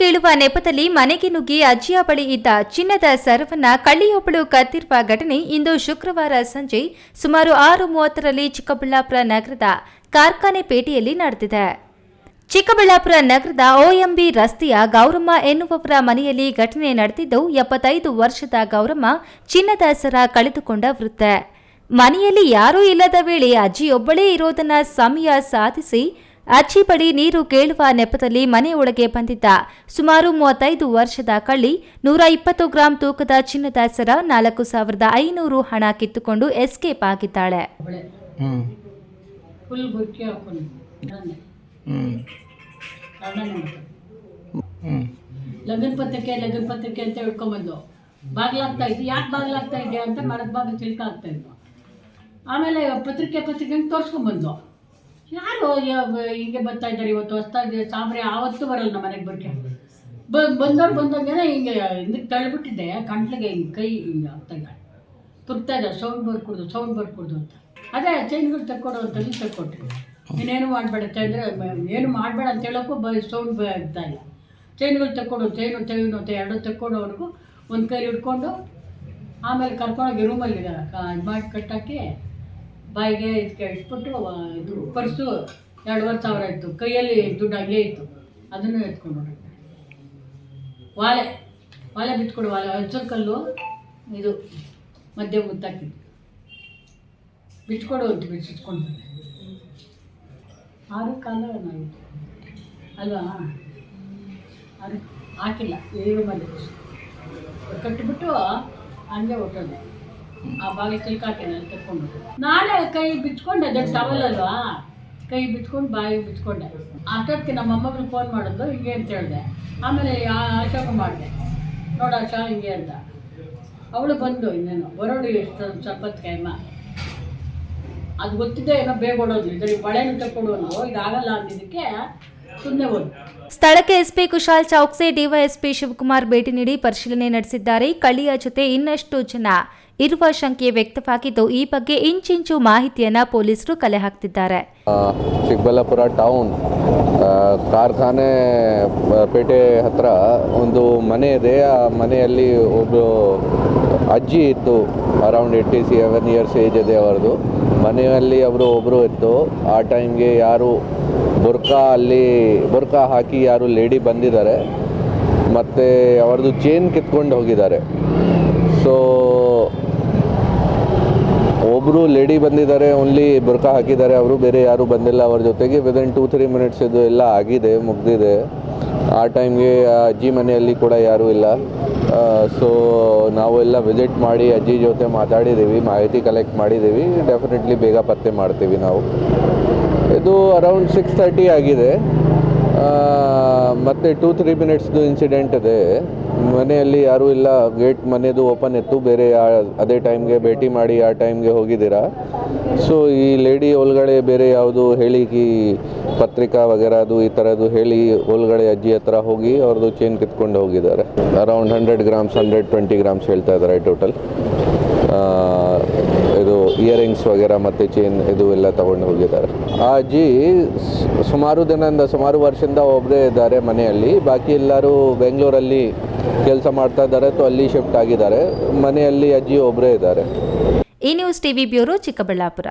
ಕೇಳುವ ನೆಪದಲ್ಲಿ ಮನೆಗೆ ನುಗ್ಗಿ ಅಜ್ಜಿಯ ಬಳಿ ಇದ್ದ ಚಿನ್ನದ ಸರವನ್ನ ಕಳ್ಳಿಯೊಬ್ಬಳು ಕದ್ದಿರುವ ಘಟನೆ ಇಂದು ಶುಕ್ರವಾರ ಸಂಜೆ ಸುಮಾರು ಆರು ಮೂವತ್ತರಲ್ಲಿ ಚಿಕ್ಕಬಳ್ಳಾಪುರ ನಗರದ ಕಾರ್ಖಾನೆ ಪೇಟೆಯಲ್ಲಿ ನಡೆದಿದೆ. ಚಿಕ್ಕಬಳ್ಳಾಪುರ ನಗರದ ಓಎಂಬಿ ರಸ್ತೆಯ ಗೌರಮ್ಮ ಎನ್ನುವವರ ಮನೆಯಲ್ಲಿ ಘಟನೆ ನಡೆದಿದ್ದು, ಎಪ್ಪತ್ತೈದು ವರ್ಷದ ಗೌರಮ್ಮ ಚಿನ್ನದ ಸರ ಕಳೆದುಕೊಂಡ ವೃತ್ತ ಮನೆಯಲ್ಲಿ ಯಾರೂ ಇಲ್ಲದ ವೇಳೆ ಅಜ್ಜಿಯೊಬ್ಬಳೇ ಇರೋದನ್ನ ಸಮಯ ಸಾಧಿಸಿ ಅಜ್ಜಿ ಬಳಿ ನೀರು ಕೇಳುವ ನೆಪದಲ್ಲಿ ಮನೆಯೊಳಗೆ ಬಂದಿದ್ದ ಸುಮಾರು ಮೂವತ್ತೈದು ವರ್ಷದ ಕಳ್ಳಿ ನೂರ ಇಪ್ಪತ್ತು ಗ್ರಾಂ ತೂಕದ ಚಿನ್ನದ ಸರ ನಾಲ್ಕು ಸಾವಿರದ ಐನೂರು ಹಣ ಕಿತ್ತುಕೊಂಡು ಎಸ್ಕೇಪ್ ಆಗಿದ್ದಾಳೆ. ಲಗನ್ ಹ್ಞೂ ಲಗ್ನ ಪತ್ರಿಕೆ ಲಗ್ನ ಪತ್ರಿಕೆ ಅಂತ ಹಿಡ್ಕೊಂಬಂದು ಬಾಗ್ಲಾಗ್ತಾ ಇದೆ ಯಾಕೆ ಬಾಗ್ಲಾಗ್ತಾ ಇದೆ ಅಂತ ಮರದ ಬಾಗಿಲು ಚಿಲ್ಕ ಆಗ್ತಾ ಇದ್ದು ಆಮೇಲೆ ಪತ್ರಿಕೆ ಪತ್ರಿಕೆ ತೋರಿಸ್ಕೊಂಬಂದು ಯಾರು ಹೀಗೆ ಬರ್ತಾ ಇದ್ದಾರೆ ಇವತ್ತು? ಹೊಸ್ತಾಗಿ ಸಾಂಬ್ರೆ ಆವತ್ತು ಬರಲ್ಲ ನಮ್ಮ ಮನೆಗೆ ಬರ್ಕೆ ಬ, ಬಂದವ್ರು ಬಂದಾಗೇನೆ ಹಿಂಗೆ ಹಿಂದಕ್ಕೆ ತಳ್ಳಿಬಿಟ್ಟಿದ್ದೆ ಕಂಟ್ಲಿಗೆ ಹಿಂಗೆ ಕೈ ಹಿಂಗೆ ಆಗ್ತಾ ತುರ್ತಾ ಇದೆ. ಸೌಂಡ್ ಬರ್ಕೊಡ್ದು ಸೌಂಡ್ ಬರ್ಕೊಡ್ದು ಅಂತ. ಅದೇ ಚೈನ್ಗಳು ತಕ್ಕೊಡು ಅಂತಂದು ತಕ್ಕೊಟ್ರು. ನೀನೇನು ಮಾಡಬೇಡ ಅಂದರೆ ಏನು ಮಾಡಬೇಡ ಅಂತ ಹೇಳೋಕ್ಕೂ ಬ, ಸೌಂಡ್ ಆಗ್ತಾ ಇಲ್ಲ. ಚೈನ್ಗಳು ತಕ್ಕೊಡು ಚೈನು ತೆಗೆನು ಅಂತ ಎರಡು ತಕ್ಕೊಡೋವರೆಗೂ ಒಂದು ಕೈ ಹಿಡ್ಕೊಂಡು ಆಮೇಲೆ ಕರ್ಕೊಂಡೋಗಿ ರೂಮಲ್ಲಿ ಇದು ಮಾಡಿ ಕಟ್ಟಾಕಿ ಬಾಯಿಗೆ ಇದಕ್ಕೆ ಇಟ್ಬಿಟ್ಟು ಇದು ಪರ್ಸು ಎರಡುವರೆ ಸಾವಿರ ಇತ್ತು. ಕೈಯಲ್ಲಿ ದುಡ್ಡು ಹಂಗೆ ಇತ್ತು. ಅದನ್ನು ಎತ್ಕೊಂಡು ವಾಲೆ ವಾಲೆ ಬಿಟ್ಕೊಡು ವಾಲೆ. ಹಸಿರು ಕಲ್ಲು, ಇದು ಮಧ್ಯ ಮುತ್ತಾಕಿದ್ದು. ಬಿಟ್ಕೊಡು ಅಂತ ಬಿಚ್ಚಿಟ್ಕೊಂಡು ಆರು ಕಾಲ ನಾವು ಅಲ್ವಾ? ಆರು ಹಾಕಿಲ್ಲ. ಏನು ಮಾಡಿ ಕಟ್ಟಿಬಿಟ್ಟು ಹಂಗೆ ಹೊಟ್ಟೋದೆ ಆ ಬಾಗಿಲು ಕೈ ಹಾಕಿನ ತಗೊಂಡು ನಾಳೆ ಕೈ ಬಿಟ್ಕೊಂಡೆ ಅದಕ್ಕೆ ಟವಲ್ ಅಲ್ವಾ ಕೈ ಬಿಟ್ಕೊಂಡು ಬಾಯಿ ಬಿಟ್ಕೊಂಡೆ ಅಷ್ಟೊತ್ತಿಗೆ ನಮ್ಮ ಮೊಮ್ಮಗಳು ಫೋನ್ ಮಾಡೋದು ಹಿಂಗೆ ಅಂತ ಹೇಳಿದೆ. ಆಮೇಲೆ ಆ ಆಶಾಗೂ ಮಾಡಿದೆ. ನೋಡ ಆಶಾ, ಹಿಂಗೆ ಅಂತ. ಅವಳು ಬಂದು ಇನ್ನೇನು, ಬರೋಡು ಎಷ್ಟು ಹೊತ್ತು ಕೈಮ ಅದು ಗೊತ್ತಿದೆ ಏನೋ ಬೇಗ ಓಡೋದು ಬಳೆನೂ ತಕ್ಕೊಡು ನಾವು ಇದಾಗಲ್ಲ ಅಂದಿದ್ದಕ್ಕೆ ಸುಮ್ಮನೆ ಹೋದ್ ಸ್ಥಳಕ್ಕೆ S P Kushal Chowkse, D Y S P Shivakumar ಭೇಟಿ ನೀಡಿ ಪರಿಶೀಲನೆ ನಡೆಸಿದ್ದಾರೆ. ಕಳಿಯ ಜೊತೆ ಇನ್ನಷ್ಟು ಜನ. ಇರುವ ಶಂಕೆ ವ್ಯಕ್ತವಾಗಿದ್ದು, ಈ ಬಗ್ಗೆ ಇಂಚಿಂಚು ಮಾಹಿತಿಯನ್ನ ಪೊಲೀಸರು ಕಲೆ ಹಾಕ್ತಿದ್ದಾರೆ. ಚಿಕ್ಕಬಳ್ಳಾಪುರ ಟೌನ್ ಕಾರ್ಖಾನೆ ಪೇಟೆ ಹತ್ರ ಒಂದು ಮನೆ ಇದೆ. ಆ ಮನೆಯಲ್ಲಿ ಒಬ್ಬರು ಅಜ್ಜಿ ಇತ್ತು around eighty seven years age ಇದೆ ಅವರದು ಮನೆಯಲ್ಲಿ ಅವರು ಒಬ್ಬರು ಇತ್ತು. ಆ ಟೈಮ್ಗೆ ಯಾರು ಬುರ್ಕಾ ಅಲ್ಲಿ, ಬುರ್ಕಾ ಹಾಕಿ ಯಾರು ಲೇಡಿ ಬಂದಿದ್ದಾರೆ. ಮತ್ತು ಅವ್ರದ್ದು ಚೇನ್ ಕಿತ್ಕೊಂಡು ಹೋಗಿದ್ದಾರೆ. ಸೊ ಒಬ್ಬರು ಲೇಡಿ ಬಂದಿದ್ದಾರೆ ಓನ್ಲಿ ಬುರ್ಕಾ ಹಾಕಿದ್ದಾರೆ, ಅವರು ಬೇರೆ ಯಾರು ಬಂದಿಲ್ಲ. ಅವ್ರ ಜೊತೆಗೆ ವಿದಿನ್ ಟೂ ತ್ರೀ ಮಿನಿಟ್ಸ್ ಇದು ಎಲ್ಲ ಆಗಿದೆ, ಮುಗ್ದಿದೆ. ಆ ಟೈಮ್ಗೆ ಅಜ್ಜಿ ಮನೆಯಲ್ಲಿ ಕೂಡ ಯಾರೂ ಇಲ್ಲ. ಸೊ ನಾವು ಎಲ್ಲ ವಿಸಿಟ್ ಮಾಡಿ ಅಜ್ಜಿ ಜೊತೆ ಮಾತಾಡಿದ್ದೀವಿ ಮಾಹಿತಿ ಕಲೆಕ್ಟ್ ಮಾಡಿದ್ದೀವಿ ಡೆಫಿನೆಟ್ಲಿ ಬೇಗ ಪತ್ತೆ ಮಾಡ್ತೀವಿ ನಾವು. ಇದು ಅರೌಂಡ್ ಸಿಕ್ಸ್ ತರ್ಟಿ ಆಗಿದೆ. ಮತ್ತೆ ಟೂ ತ್ರೀ ಮಿನಿಟ್ಸ್ದು ಇನ್ಸಿಡೆಂಟ್ ಇದೆ. ಮನೆಯಲ್ಲಿ ಯಾರೂ ಇಲ್ಲ ಗೇಟ್ ಮನೆಯದು ಓಪನ್ ಇತ್ತು, ಬೇರೆ ಅದೇ ಟೈಮ್ಗೆ ಭೇಟಿ ಮಾಡಿ ಆ ಟೈಮ್ಗೆ ಹೋಗಿದ್ದೀರಾ? ಸೊ ಈ ಲೇಡಿ ಒಳಗಡೆ ಬೇರೆ ಯಾವುದು ಹೇಳಿ ಕಿ ಪತ್ರಿಕಾ ವಗೇರದು, ಈ ಥರದ್ದು ಹೇಳಿ, ಒಳಗಡೆ ಅಜ್ಜಿ ಹತ್ರ ಹೋಗಿ ಅವ್ರದ್ದು ಚೇನ್ ಕಿತ್ಕೊಂಡು ಹೋಗಿದ್ದಾರೆ. Around hundred grams hundred twenty grams ಹೇಳ್ತಾ ಇದ್ದಾರೆ ಟೋಟಲ್ ಇದು ಇಯರಿಂಗ್ಸ್ ವಗೇರ ಮತ್ತು ಚೇನ್ ಇದು ಎಲ್ಲ ತಗೊಂಡು ಹೋಗಿದ್ದಾರೆ. ಆ ಅಜ್ಜಿ ಸುಮಾರು ದಿನದಿಂದ, ಸುಮಾರು ವರ್ಷದಿಂದ ಒಬ್ಬರೇ ಇದ್ದಾರೆ ಮನೆಯಲ್ಲಿ. ಬಾಕಿ ಎಲ್ಲರೂ ಬೆಂಗಳೂರಲ್ಲಿ ಕೆಲಸ ಮಾಡ್ತಾ ಇದ್ದಾರೆ ಅಥವಾ ಅಲ್ಲಿ ಶಿಫ್ಟ್ ಆಗಿದ್ದಾರೆ. ಮನೆಯಲ್ಲಿ ಅಜ್ಜಿ ಒಬ್ಬರೇ ಇದ್ದಾರೆ. ಈ ನ್ಯೂಸ್ ಟಿವಿ ಬ್ಯೂರೋ ಚಿಕ್ಕಬಳ್ಳಾಪುರ.